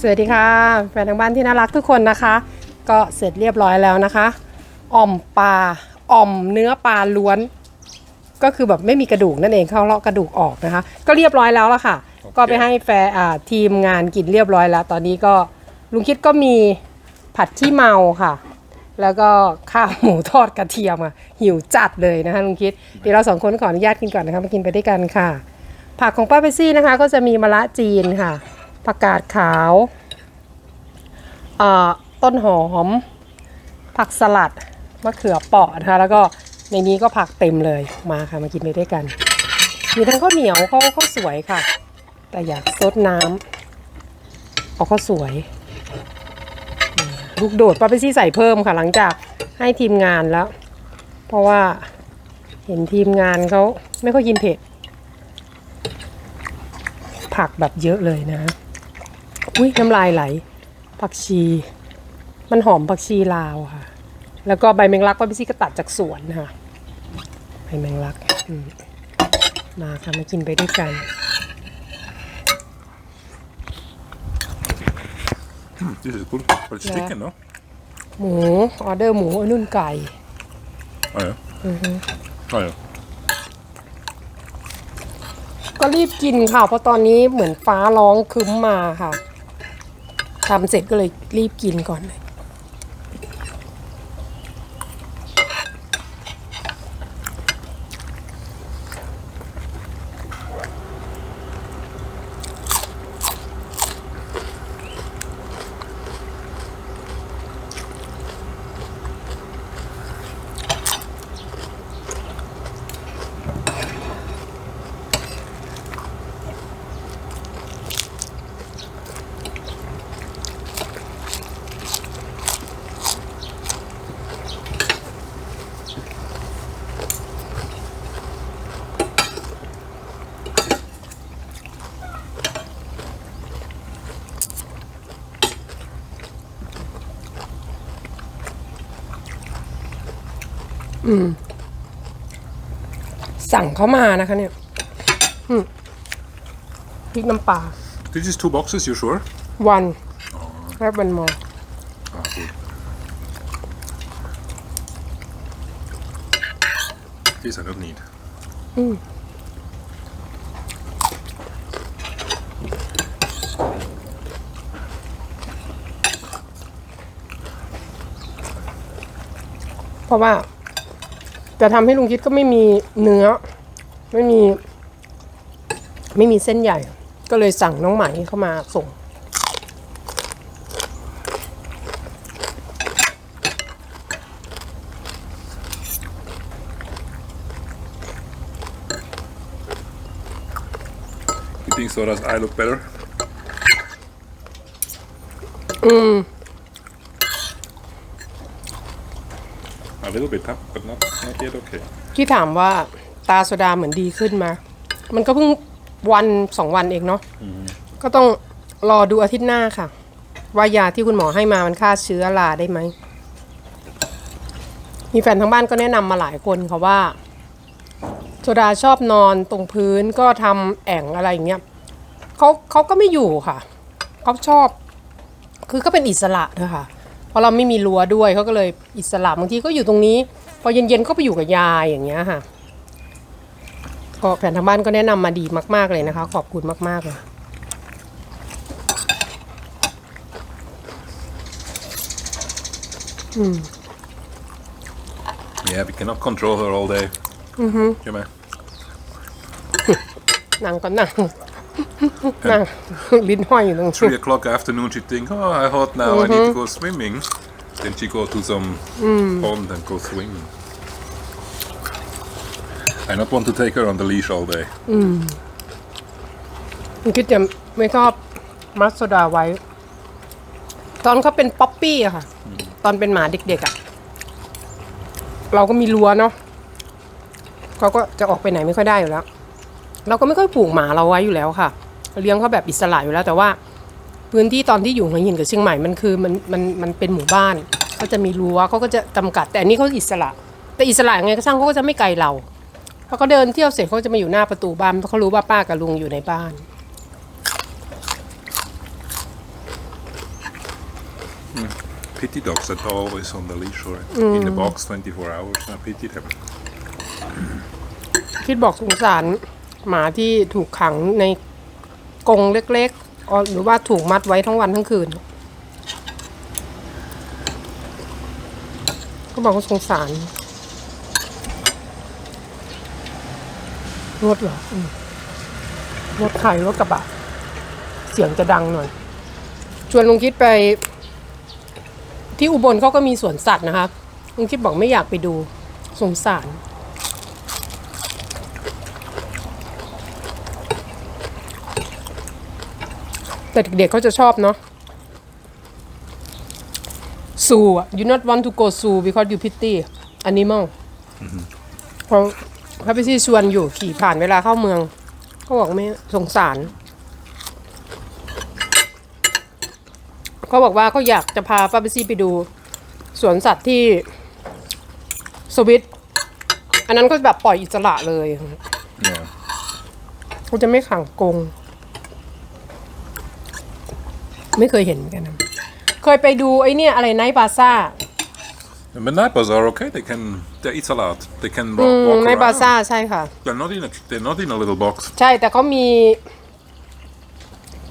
สวัสดีค่ะแฟนทางบ้านที่น่ารักทุกคนนะคะ ก็เสร็จเรียบร้อยแล้วนะคะอ่อมปลาอ่อมเนื้อปลาล้วน ก็คือแบบไม่มีกระดูกนั่นเองเขาเลาะกระดูกออกนะคะ ก็เรียบร้อยแล้วละค่ะโอเคก็ไปให้แฟนอ่าทีมงานกินเรียบร้อยแล้ว ตอนนี้ก็ลุงคิดก็มีผัดขี้เมาค่ะ แล้วก็ข้าวหมูทอดกระเทียมอะหิวจัดเลยนะคะลุงคิดเดี๋ยวเราสองคนขออนุญาตกินก่อนนะคะมากินไปด้วยกันค่ะ ผักของป้าเปซี่นะคะ ก็จะมีมะระจีนค่ะ ผักกาดขาวเอ่อต้นหอม ผักสลัดมะเขือเปราะนะคะแล้วก็ในนี้ก็ผักเต็มเลยมาค่ะมากินไปด้วยกัน มีทั้งข้าวเหนียวข้าวข้าวสวยค่ะ แต่อยากซดน้ำเอาข้าวสวย ลูกโดดป้าเปซี่ใส่เพิ่มค่ะ หลังจากให้ทีมงานแล้ว เพราะว่าเห็นทีมงานเขาไม่ค่อยกินเผ็ดผักแบบเยอะเลยนะ อุ้ยน้ำลายไหล ผักชี มันหอมผักชีลาวค่ะ แล้วก็ใบแมงลักป้าพี่ซี่ก็ตัดจากสวนค่ะ ใบแมงลักอืมมาค่ะมากินไปด้วยกัน This is good. But it's Ja. chicken, no? หมูออเดอร์หมูเอ้ยนุ่นไก่ Oh ja. Oh ja. ก็รีบกินค่ะ เพราะตอนนี้เหมือนฟ้าร้องครึ้มมาค่ะ ทำเสร็จก็เลยรีบกินก่อนเลย สั่งเขามานะคะเนี่ยอืมพริกน้ำปลา This is two boxes, you sure? วันแค่วันมอ Ah, good. This I don't need. เพราะว่า จะทำให้ลุงคิดก็ไม่มีเนื้อ ไม่มี ไม่มีเส้นใหญ่ ก็เลยสั่งน้องไหมเข้ามาส่ง You think so does I look better? A little bit, huh? But not, not yet okay. ที่ถามว่าตาโซดาเหมือนดีขึ้นมา มันก็เพิ่งวันสองวันเองเนาะ ก็ต้องรอดูอาทิตย์หน้าค่ะ ว่ายาที่คุณหมอให้มามันฆ่าเชื้อราได้ไหม มีแฟนทางบ้านก็แนะนำมาหลายคนค่ะว่าโซดาชอบนอนตรงพื้นก็ทำแอ่งอะไรอย่างเงี้ยเขาเขาก็ไม่อยู่ค่ะ เขาชอบ คือก็เป็นอิสระเถอะค่ะเพ ราะเราไม่มีรั้วด้วยเขาก็เลยอิสระบางทีก็อยู่ตรงนี้ พอเย็นๆก็ไปอยู่กับยายอย่างเงี้ยค่ะก็แผนทางบ้านก็แนะนำมาดีมากๆเลยนะคะ ขอบคุณมากๆเลย Yeah, we cannot control her all day. Mm-hmm. Yeah, man. นั่งก็นั่ง นั่งลิ้นห้อยอยู่ตรง Three o'clock afternoon, she think, oh, I hot now, I need to go swimming. Then she go to some pond and go swimming. I not want to take her on the leash all day. คุณคิดจะไม่ชอบมัสโซดาไว้ ตอนเขาเป็นป๊อปปี้อะค่ะ ตอนเป็นหมาเด็กๆอะเราก็มีรั้วเนาะเขาก็จะออกไปไหนไม่ค่อยได้อยู่แล้ว เราก็ไม่ค่อยผูกหมาเราไว้อยู่แล้วค่ะ เลี้ยงเขาแบบอิสระอยู่แล้ว แต่ว่าพื้นที่ตอนที่อยู่หัวหินกับเชียงใหม่มันคือมันมันมันเป็นหมู่บ้านเขาจะมีรั้วเขาก็จะจำกัด แต่อันนี้เขาอิสระ แต่อิสระยังไงก็ช่างเขาก็จะไม่ไกลเราพอเขาเดินเที่ยวเสร็จเขาจะมาอยู่หน้าประตูบ้านเพราะเขารู้ว่าป้ากับลุงอยู่ในบ้าน pity dogs that are always on the leash or in the box 24 hours. I pity them. คิดบอกสงสาร หมาที่ถูกขังในกรงเล็กๆ หรือว่าถูกมัดไว้ทั้งวันทั้งคืน ก็บอกว่าสงสาร รถเหรอรถใครรถกระบะ เสียงจะดังหน่อย ชวนลุงคิดไป ที่อุบลเขาก็มีสวนสัตว์นะครับลุงคิดบอกไม่อยากไปดู สงสาร แต่เด็กๆเขาจะชอบเนาะ zoo อะ you not want to go zoo because you pity animal เพราะพระพิซี่ชวนอยู่ขี่ผ่านเวลาเข้าเมือง ก็บอกไม่สงสารเขาบอกว่าเขาอยากจะพาป้าพิซี่ไปดูสวนสัตว์ที่สวิต อันนั้นก็แบบปล่อยอิสระเลย Yeah. เขาจะไม่ขังกรง ไม่เคยเห็นเหมือนกันนะเคยไปดูไอ้เนี่ยอะไรไนท์บาซ่า And the neighbors are okay. They can they eat a lot. They can walk, walk ไนท์บา around. ซ่าใช่ค่ะ They're not in a they're not in a little box. ใช่แต่เขามี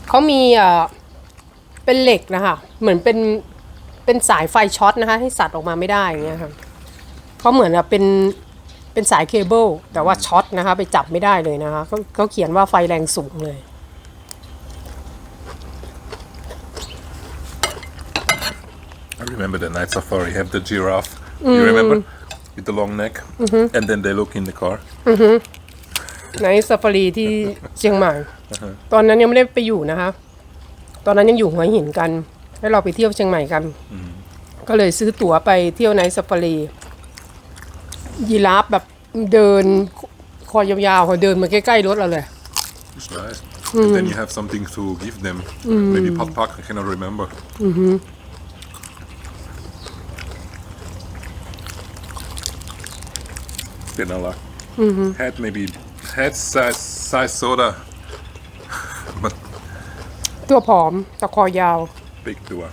เขามีเอ่อเป็นเหล็กนะคะ เหมือนเป็นเป็นสายไฟช็อตนะคะให้สัตว์ออกมาไม่ได้อย่างเงี้ยค่ะเขาเหมือนกับเป็นเป็นสายเคเบิลแต่ว่าช็อตนะคะ ไปจับไม่ได้เลยนะคะเขาเขาเขียนว่าไฟแรงสูงเลย I remember the night safari. Have the giraffe. You remember with the long neck, and then they look in the car. ในซาฟารีที่เชียงใหม่ ตอนนั้นยังไม่ได้ไปอยู่นะคะ ตอนนั้นยังอยู่หัวหินกันให้เราไปเที่ยวเชียงใหม่กัน ก็เลยซื้อตั๋วไปเที่ยวในซาฟารี ยีราฟแบบเดินคอยาวๆเขาเดินมาใกล้ๆรถเราเลย It's nice. And then you have something to give them. Maybe pot pak. I cannot remember. Granola. Had maybe had size size soda, but ตัวผอมแตะคอยาว big door.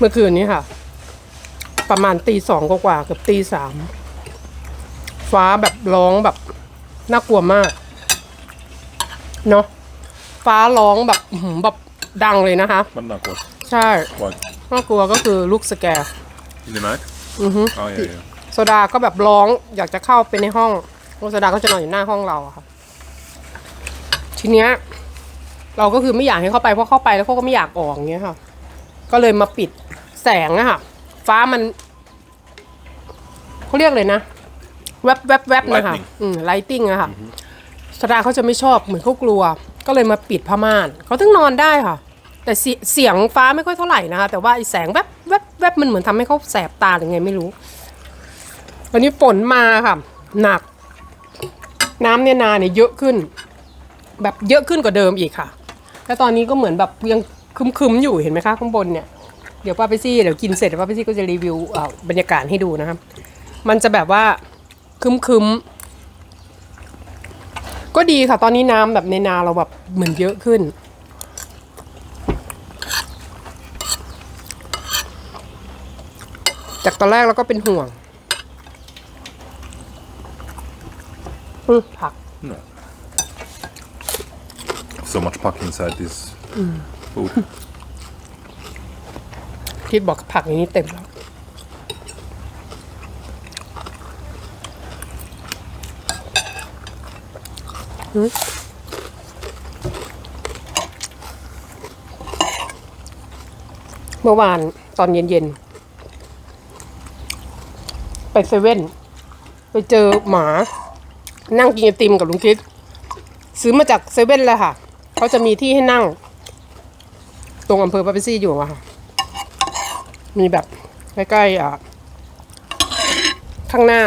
เมื่อคืนนี้ค่ะ ประมาณตีสองกว่าๆเกือบตีสามฟ้าแบบร้องแบบน่ากลัวมาก เนาะฟ้าร้องแบบอื้อหือแบบดังเลยนะคะ But not good. ใช่ What? น่ากลัวก็คือลูกสแกร์ In the night? Oh yeah, yeah. โซดาก็แบบร้องอยากจะเข้าไปในห้องโซดาก็จะนอนอยู่หน้าห้องเราอะค่ะ ทีเนี้ย เราก็คือไม่อยากให้เข้าไปเพราะเข้าไปแล้วเขาก็ไม่อยากออกอย่างเงี้ยค่ะ ก็เลยมาปิดแสงอะค่ะ ฟ้ามันเขาเรียกเลยนะ แวบแวบแวบนะคะ Lightning อืมไลติ้งอะค่ะสดาเขาจะไม่ชอบเหมือนเขากลัว ก็เลยมาปิดผ้าม่านเขาถึงนอนได้ค่ะ แต่เสียเสียงฟ้าไม่ค่อยเท่าไหร่นะคะ แต่ว่าไอ้แสงแวบแวบแวบมันเหมือนทำให้เขาแสบตาหรือไงไม่รู้ วันนี้ฝนมาค่ะ หนัก น้ำเนี่ยนาเนี่ยเยอะขึ้น แบบเยอะขึ้นกว่าเดิมอีกค่ะ แล้วตอนนี้ก็เหมือนแบบยัง คึมๆอยู่เห็นไหมคะข้างบนเนี่ยเดี๋ยวป้าไปซี่เดี๋ยวกินเสร็จเดี๋ยวป้าไปซี่ก็จะรีวิวเอ่อบรรยากาศให้ดูนะครับ มันจะแบบว่าคึมๆก็ดีค่ะ ตอนนี้น้ำแบบในนาเราแบบเหมือนเยอะขึ้น จากตอนแรกเราก็เป็นห่วงอืมผัก No. So much pack inside this food. คิดบอกผักอย่นี้เต็มแล้วเมื่อวานตอนเย็นๆ ไปเซเว่น ไปเจอหมา นั่งกินไอติมกับลุงคิด ซื้อมาจากเซเว่นเลยค่ะ เขาจะมีที่ให้นั่ง ตรงอำเภอปาเปซี่อยู่อะค่ะ มีแบบใกล้ๆอะข้างหน้า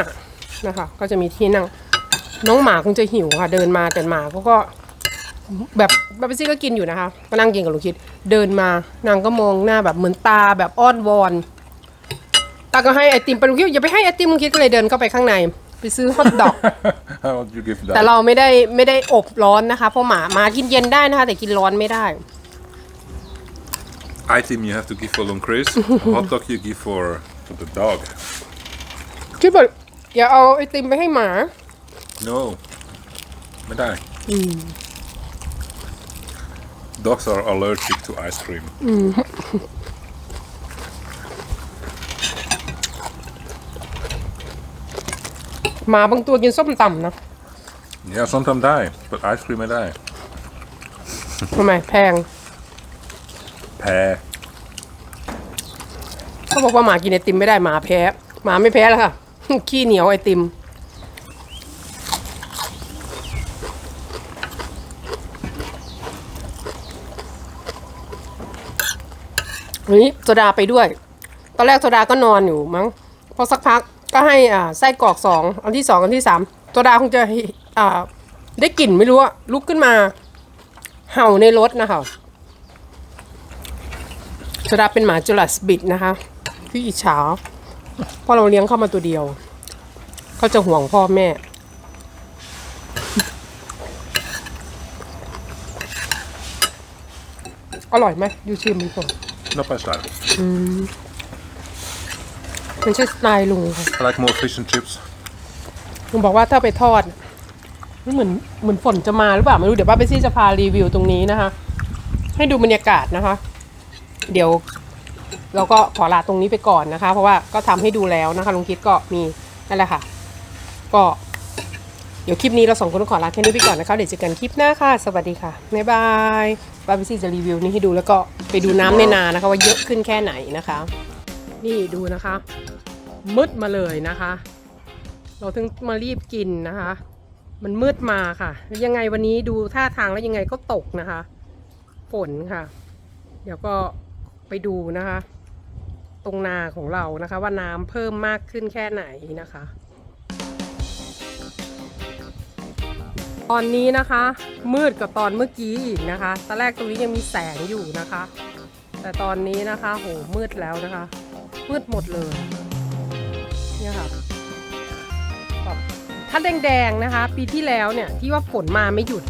นะคะ ก็จะมีที่นั่ง น้องหมาคงจะหิวค่ะ เดินมาแต่หมาเขาก็ แบบบาเปซี่ก็กินอยู่นะคะก็นั่งกินกับลูกคิด เดินมานางก็มองหน้าแบบเหมือนตาแบบอ้อนวอนตาก็ให้ไอติมไปลูกคิดอย่าไปให้ไอติมลูกคิดก็เลยเดินเข้าไปข้างใน ไปซื้อฮอทดอก How would you give แต่ that? เราไม่ได้ไม่ได้อบร้อนนะคะ เพราะหมาหมากินเย็นได้นะคะ แต่กินร้อนไม่ได้ Item you have to give for Long Chris. Hot dog you give for, for the dog. คิดว่าอย่าเอาไอติมไปให้หมา No. ไม่ได้ Dogs are allergic to ice cream. หมาบางตัวกินส้มตำนะ Yeah, sometimes die, but ice cream ไม่ได้ ทำไมแพง แพ้เขาบอกว่าหมากินไอติมไม่ได้หมาแพ้หมาไม่แพ้แล้วค่ะ ขี้เหนียวไอติมนนี้โซดาไปด้วย ตอนแรกโซดาก็นอนอยู่มั้ง พอสักพักก็ให้อ่าไส้กรอกสองอันที่สองอันที่สามโซดาคงจะอ่าได้กลิ่นไม่รู้อะลุกขึ้นมา เห่าในรถนะคะ โซดาเป็นหมาจุลัสบิดนะคะพี่อิจฉาเพราะเราเลี้ยงเข้ามาตัวเดียว เขาจะห่วงพ่อแม่ อร่อยไหมยูชิมดูก่อน Not bad style. ไม่ใช่สไตล์ลุงค่ะ I like more fish and chips. ลุงบอกว่าถ้าไปทอดเหมือนเหมือนฝนจะมาหรือเปล่าไม่รู้เดี๋ยวป้าไปซี่จะพารีวิวตรงนี้นะคะ ให้ดูบรรยากาศนะคะ เดี๋ยวเราก็ขอลาตรงนี้ไปก่อนนะคะ เพราะว่าก็ทำให้ดูแล้วนะคะลุงคิดก็มีนั่นแหละค่ะ ก็เดี๋ยวคลิปนี้เราสองคนขอลาแค่นี้ไปก่อนนะคะเดี๋ยวเจอกันคลิปหน้าค่ะ สวัสดีค่ะบ๊ายบายป้าพิซี่จะรีวิวนี้ให้ดูแล้วก็ไปดูน้ำในนานะคะ ว่าเยอะขึ้นแค่ไหนนะคะ นี่ดูนะคะ มืดมาเลยนะคะ เราถึงมารีบกินนะคะ มันมืดมาค่ะแล้วยังไงวันนี้ดูท่าทางแล้วยังไงก็ตกนะคะ ฝนค่ะ เดี๋ยวก็ ไปดูนะคะ ตรงนาของเรานะคะ ว่าน้ำเพิ่มมากขึ้นแค่ไหนนะคะ ตอนนี้นะคะ มืดกว่าตอนเมื่อกี้อีกนะคะตอนแรกตรงนี้ยังมีแสงอยู่นะคะ แต่ตอนนี้นะคะโหมืดแล้วนะคะ มืดหมดเลยเนี่ยค่ะแบบถ้าแดงๆนะคะ ปีที่แล้วเนี่ยที่ว่าฝนมาไม่หยุด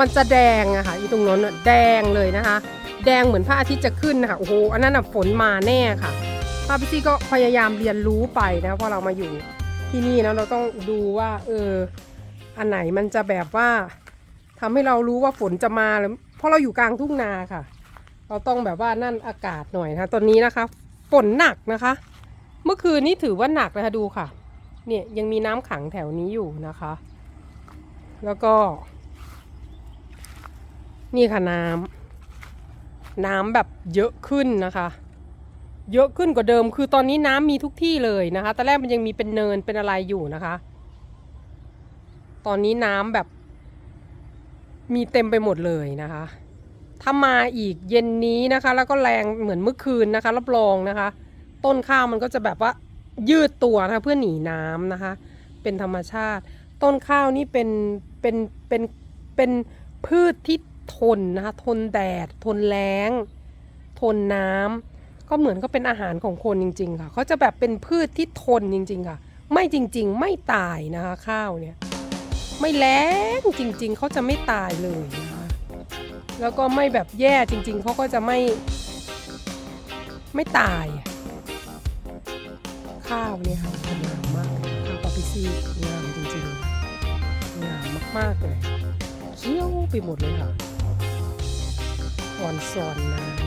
มันจะแดงอะค่ะอีตรงนั้นแดงเลยนะคะ แดงเหมือนพระอาทิตย์จะขึ้นนะคะโอ้โหอันนั้นฝนมาแน่ค่ะป้าพี่ซี่ก็พยายามเรียนรู้ไปนะเพราะเรามาอยู่ที่นี่นะเราต้องดูว่า เออ อันไหนมันจะแบบว่าทำให้เรารู้ว่าฝนจะมาหรือเพราะเราอยู่กลางทุ่งนาค่ะ เราต้องแบบว่านั่นอากาศหน่อยนะคะตอนนี้นะคะฝนหนักนะคะ เมื่อคืนนี้ถือว่าหนักนะคะดูค่ะ เนี่ยยังมีน้ำขังแถวนี้อยู่นะคะ แล้วก็ นี่ค่ะน้ำ น้ำแบบเยอะขึ้นนะคะ เยอะขึ้นกว่าเดิม คือตอนนี้น้ำมีทุกที่เลยนะคะ ตอนแรกมันยังมีเป็นเนินเป็นอะไรอยู่นะคะ ตอนนี้น้ำแบบ มีเต็มไปหมดเลยนะคะ ถ้ามาอีกเย็นนี้นะคะ แล้วก็แรงเหมือนเมื่อคืนนะคะ รับรองนะคะ ต้นข้าวมันก็จะแบบว่ายืดตัวนะคะเพื่อหนีน้ำนะคะ เป็นธรรมชาติ ต้นข้าวนี่เป็นเป็นเป็นเป็นพืชที่ ทนนะคะทนแดด ทนแล้ง ทนน้ำก็เหมือนก็เป็นอาหารของคนจริง ๆ ค่ะเขาจะแบบเป็นพืชที่ทนจริง ๆ ค่ะ ไม่จริง ๆ ไม่ตายนะคะข้าวเนี่ยไม่แล้งจริง ๆเขาจะไม่ตายเลยนะคะแล้วก็ไม่แบบแย่จริง ๆเขาก็จะไม่ไม่ตาย ข้าวเนี่ยค่ะงามมากข้าวปาปิซี่งามจริงๆงามมากๆเลยเขี้ยวไปหมดเลยค่ะ อ่อนสอนน้ำ